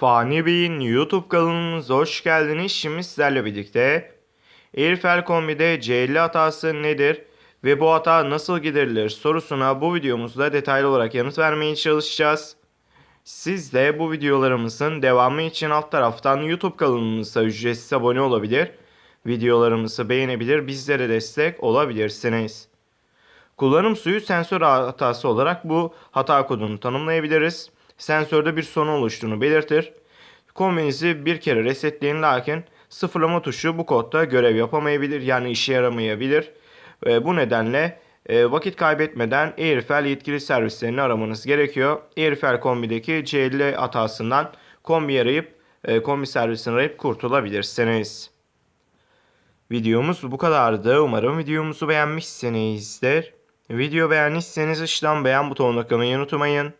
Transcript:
Fani Bey'in YouTube kanalımıza hoş geldiniz. Şimdi sizlerle birlikte Airfel kombide C50 hatası nedir ve bu hata nasıl giderilir sorusuna bu videomuzda detaylı olarak yanıt vermeye çalışacağız. Siz de bu videolarımızın devamı için alt taraftan YouTube kanalımıza ücretsiz abone olabilir, videolarımızı beğenebilir, bizlere destek olabilirsiniz. Kullanım suyu sensör hatası olarak bu hata kodunu tanımlayabiliriz. Sensörde bir sorun oluştuğunu belirtir. Kombinizi bir kere resetleyin lakin sıfırlama tuşu bu kodda görev yapamayabilir yani işe yaramayabilir. Ve bu nedenle e, vakit kaybetmeden Airfel yetkili servislerini aramanız gerekiyor. Airfel kombideki C50 hatasından kombi arayıp e, kombi servisini arayıp kurtulabilirsiniz. Videomuz bu kadardı. Umarım videomuzu beğenmişsinizdir. Video beğendiyseniz aşağıdan beğen butonuna tıklamayı unutmayın.